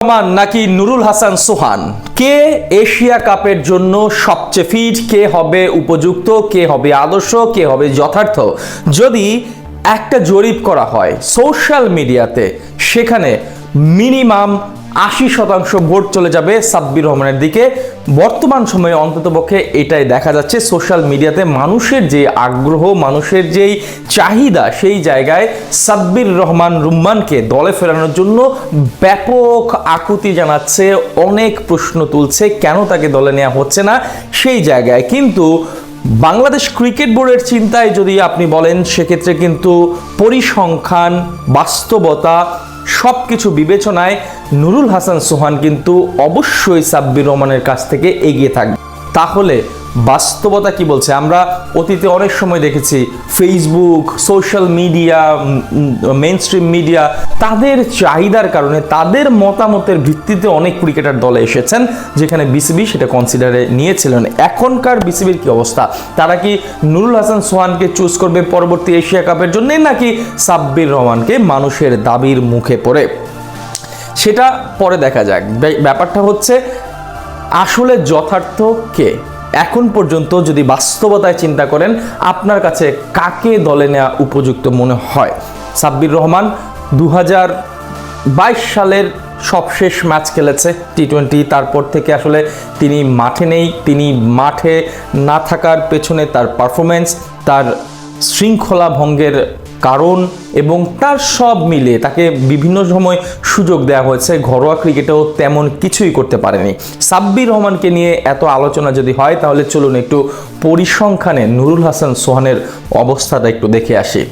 রহমান নাকি নুরুল হাসান সোহান? কে এশিয়া কাপের জন্য সবচেয়ে ফিট কে হবে উপযুক্ত? কে হবে আদর্শ? কে হবে যথার্থ? যদি একটা জরিপ করা হয় সোশ্যাল মিডিয়াতে সেখানে মিনিমাম আশি শতাংশ ভোট চলে যাবে সাব্বির রহমানের দিকে। বর্তমান সময়ে অন্ততপক্ষে এটাই দেখা যাচ্ছে। সোশ্যাল মিডিয়াতে মানুষের যে আগ্রহ, মানুষের যেই চাহিদা, সেই জায়গায় সাব্বির রহমান রুম্মানকে দলে ফেরানোর জন্য ব্যাপক আকুতি জানাচ্ছে, অনেক প্রশ্ন তুলছে, কেন তাকে দলে নেওয়া হচ্ছে না, সেই জায়গায়। কিন্তু বাংলাদেশ ক্রিকেট বোর্ডের চিন্তায় যদি আপনি বলেন, সেক্ষেত্রে কিন্তু পরিসংখ্যান, বাস্তবতা সব কিছু বিবেচনায় নুরুল হাসান সোহান কিন্তু অবশ্যই সাব্বির রহমানের কাছ থেকে এগিয়ে থাকবে। তাহলে বাস্তবতা কি বলছে? আমরা অতীতে অনেক সময় দেখেছি Facebook social media mainstream media তাদের চাহিদার কারণে তাদের মতামতের ভিত্তিতে অনেক ক্রিকেটার দলে এসেছেন, যেখানে বিসিবি সেটা কনসিডারে নিয়েছিলেন। এখনকার বিসিবির কি অবস্থা? তারা কি নুরুল হাসান সোহানকে চুজ করবে পরবর্তী এশিয়া কাপের জন্য, নাকি সাব্বির রহমানকে মানুষের দাবির মুখে পড়ে? সেটা পরে দেখা যাক। ব্যাপারটা হচ্ছে, আসলে যথার্থ কে? এখন পর্যন্ত যদি বাস্তবতায় চিন্তা করেন, আপনার কাছে কাকে দলে নেওয়া উপযুক্ত মনে হয়? সাব্বির রহমান দু বাইশ সালের সবশেষ ম্যাচ খেলেছে টি টোয়েন্টি তারপর থেকে আসলে তিনি মাঠে নেই। তিনি মাঠে না থাকার পেছনে তার পারফরমেন্স তার শৃঙ্খলা ভঙ্গের কারণ এবং তার সব মিলে তাকে বিভিন্ন সময় সুযোগ দেওয়া হয়েছে। ঘরোয়া ক্রিকেটেও তেমন কিছুই করতে পারেনি। সাব্বির রহমানকে নিয়ে এত আলোচনা যদি হয়, তাহলে চলুন একটু পরিসংখ্যানে নুরুল হাসান সোহানের অবস্থাটা একটু দেখে আসি।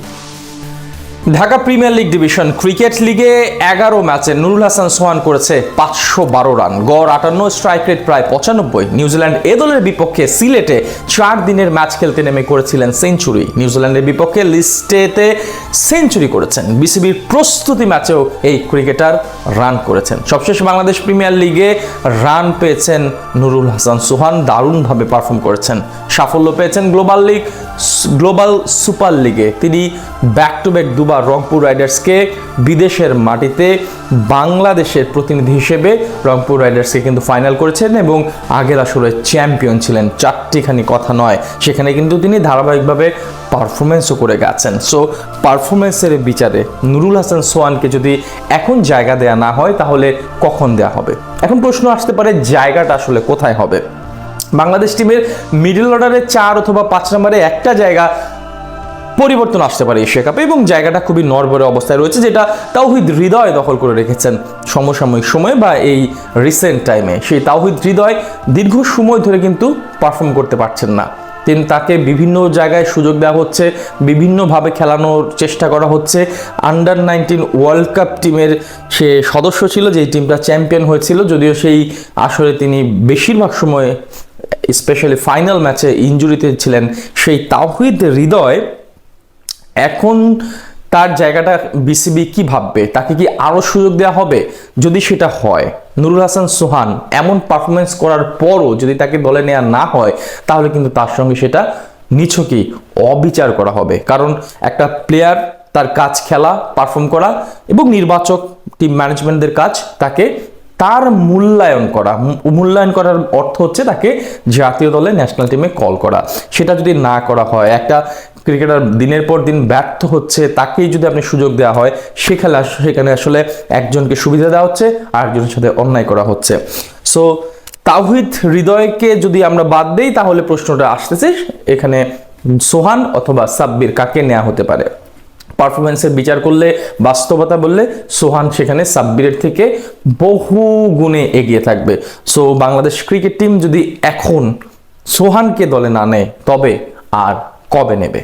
Dhaka premier league division cricket লিগে এগারো ম্যাচে নুরুল হাসান সোহান করেছে পাঁচশো বারো রান। গড় আটান্ন, স্ট্রাইক রেট প্রায় পঁচানব্বই। নিউজিল্যান্ড এ দলের বিপক্ষে সিলেটে চার দিনের ম্যাচ খেলতে নেমে করেছিলেন সেঞ্চুরি। নিউজিল্যান্ডের বিপক্ষে লিস্টেতে সেঞ্চুরি করেছেন। বিসিবির প্রস্তুতি ম্যাচেও এই ক্রিকেটার রান করেছেন। সবশেষ বাংলাদেশ প্রিমিয়ার লিগে রান পেয়েছেন নুরুল হাসান সোহান। দারুণভাবে পারফর্ম করেছেন। সাফল্য পেয়েছেন গ্লোবাল লিগ গ্লোবাল সুপার লিগে তিনি ব্যাক টু ব্যাক দুবার রংপুর রাইডার্সকে বিদেশের মাটিতে বাংলাদেশের প্রতিনিধি হিসেবে রংপুর রাইডার্সকে কিন্তু ফাইনাল করেছেন এবং আগের আসরে চ্যাম্পিয়ন ছিলেন। চারটিখানি কথা নয়। সেখানে কিন্তু তিনি ধারাবাহিকভাবে পারফরমেন্সও করে গেছেন। সো পারফরমেন্সের বিচারে নুরুল হাসান সোয়ানকে যদি এখন জায়গা দেয়া না হয়, তাহলে কখন দেয়া হবে? এখন প্রশ্ন আসতে পারে, জায়গাটা আসলে কোথায় হবে? বাংলাদেশ টিমের মিডল অর্ডারে চার অথবা পাঁচ নম্বরে একটা জায়গা পরিবর্তন আসতে পারে এশিয়া কাপে এবং জায়গাটা খুবই নরবরে অবস্থায় রয়েছে, যেটা তাওহিদ হৃদয় দখল করে রেখেছেন সমসাময়িক সময়ে বা এই রিসেন্ট টাইমে সেই তাওহিদ হৃদয় দীর্ঘ সময় ধরে কিন্তু পারফর্ম করতে পারছেন না। তিনি তাকে বিভিন্ন জায়গায় সুযোগ দেওয়া হচ্ছে, বিভিন্নভাবে খেলানোর চেষ্টা করা হচ্ছে। আন্ডার নাইনটিন ওয়ার্ল্ড কাপ টিমের সে সদস্য ছিল যে টিমটা চ্যাম্পিয়ন হয়েছিল, যদিও সেই আসলে তিনি বেশিরভাগ সময় স্পেশালি ফাইনাল ম্যাচে ইঞ্জুরিতে ছিলেন সেই তাওহিদ হৃদয়, এখন তার জায়গাটা বিসিবি কি ভাববে? তাকে কি আরও সুযোগ দেওয়া হবে? যদি সেটা হয়, নুরুল হাসান সোহান এমন পারফরমেন্স করার পরও যদি তাকে দলে নেওয়া না হয়, তাহলে কিন্তু তার সঙ্গে সেটা নিছকই অবিচার করা হবে। কারণ একটা প্লেয়ার তার কাজ খেলা পারফর্ম করা এবং নির্বাচক টিম ম্যানেজমেন্টদের কাজ তাকে তার মূল্যায়ন করা। মূল্যায়ন করার অর্থ হচ্ছে তাকে জাতীয় দলে ন্যাশনাল টিমে কল করা। সেটা যদি না করা হয়, একটা ক্রিকেটার দিনের পর দিন ব্যর্থ হচ্ছে, তাকেই যদি আপনি সুযোগ দেওয়া হয়, সেখানে সেখানে আসলে একজনকে সুবিধা দেওয়া হচ্ছে আর একজনের সাথে অন্যায় করা হচ্ছে। সো তাওহিদ হৃদয়কে যদি আমরা বাদ দেই, তাহলে প্রশ্নটা আসতেছে, এখানে সোহান অথবা সাব্বির কাকে নেওয়া হতে পারে? পারফরমেন্সের বিচার করলে, বাস্তবতা বললে সোহান সেখানে সাব্বিরের থেকে বহু গুণে এগিয়ে থাকবে। সো বাংলাদেশ ক্রিকেট টিম যদি এখন সোহানকে দলে না নেয়, তবে আর কবে নেবে?